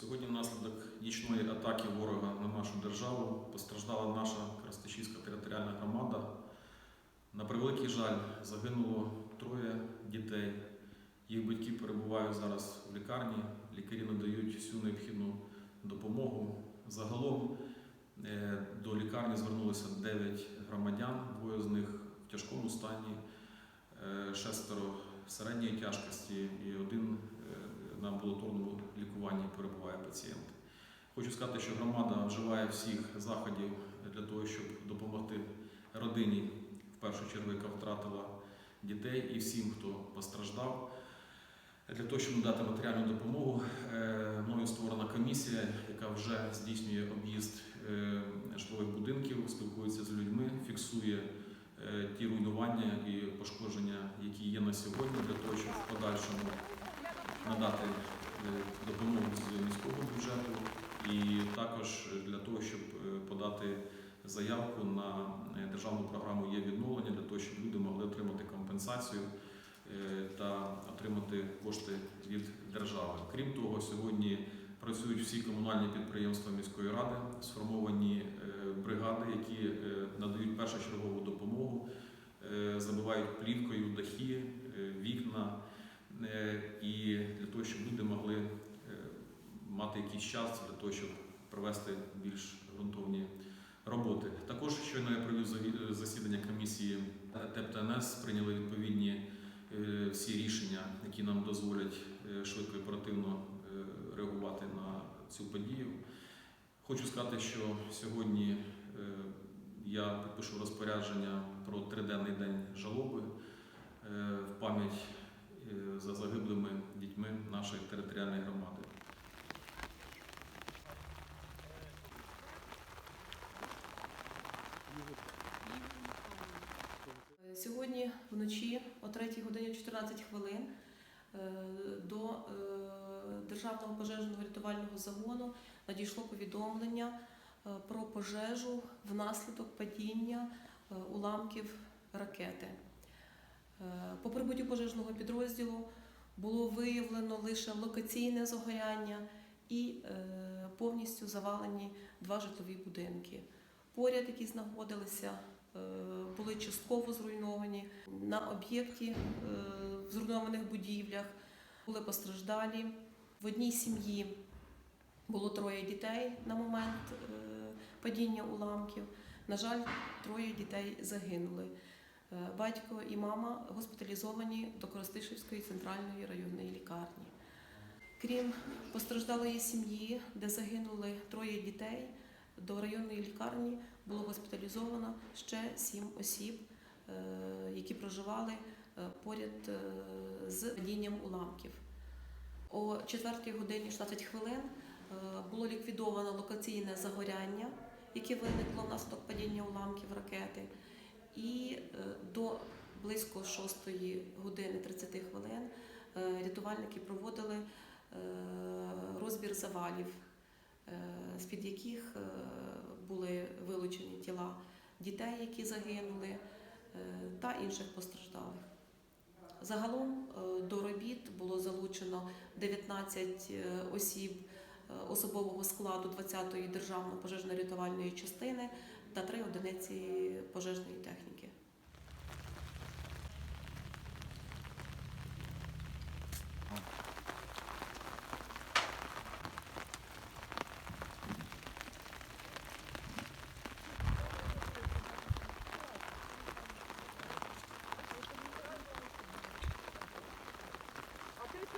Сьогодні внаслідок нічної атаки ворога на нашу державу постраждала наша Крастичівська територіальна громада. На превеликий жаль, загинуло троє дітей. Їх батьки перебувають зараз в лікарні. Лікарі надають всю необхідну допомогу. Загалом е, до лікарні звернулося 9 громадян, двоє з них в тяжкому стані, е, шестеро середньої тяжкості і один е, на амбулаторному лікуванні перебуває пацієнт. Хочу сказати, що громада вживає всіх заходів для того, щоб допомогти родині, в першу чергу, яка втратила дітей, і всім, хто постраждав. Для того, щоб надати матеріальну допомогу, е, мною створена комісія, яка вже здійснює об'їзд е, житлових будинків, спілкується з людьми, фіксує е, ті руйнування і пошкодження, які є на сьогодні, для того, щоб в подальшому надати е, допомогу з міського бюджету, і також для того, щоб е, подати заявку на е, державну програму є відновлення, для того, щоб люди могли отримати компенсацію та отримати кошти від держави. Крім того, сьогодні працюють всі комунальні підприємства міської ради, сформовані бригади, які надають першочергову допомогу, забивають плівкою дахи, вікна. Е, І для того, щоб люди могли е, мати якийсь час для того, щоб провести більш ґрунтовні роботи. Також щойно я провів заві- засідання комісії ТЕП ТНС, прийняли відповідні е, всі рішення, які нам дозволять е, швидко і оперативно е, реагувати на цю подію. Хочу сказати, що сьогодні е, я підпишу розпорядження про триденний день жалоби нашої територіальної громади. Сьогодні вночі о 3 годині 14 хвилин е, до е, Державного пожежного рятувального загону надійшло повідомлення е, про пожежу внаслідок падіння уламків ракети. По прибуттю пожежного підрозділу було виявлено лише локаційне загоряння і е, повністю завалені два житлові будинки. Поряд, які знаходилися, е, були частково зруйновані. На об'єкті е, в зруйнованих будівлях були постраждалі. В одній сім'ї було троє дітей на момент падіння уламків. На жаль, троє дітей загинули. Е, Батько і мама госпіталізовані до Коростишівської центральної районної лікарні. Крім постраждалої сім'ї, де загинули троє дітей, до районної лікарні було госпіталізовано ще сім осіб, е, які проживали е, поряд з падінням уламків. О 4 годині 16 хвилин було ліквідовано локаційне загоряння, яке виникло внаслідок падіння уламків ракети. І е, до близько 6 години 30 хвилин е, рятувальники проводили е, розбір завалів, з-під яких були вилучені тіла дітей, які загинули, та інших постраждалих. Загалом до робіт було залучено 19 е, осіб особового складу 20-ї державної пожежно-рятувальної частини та три одиниці пожежної техніки.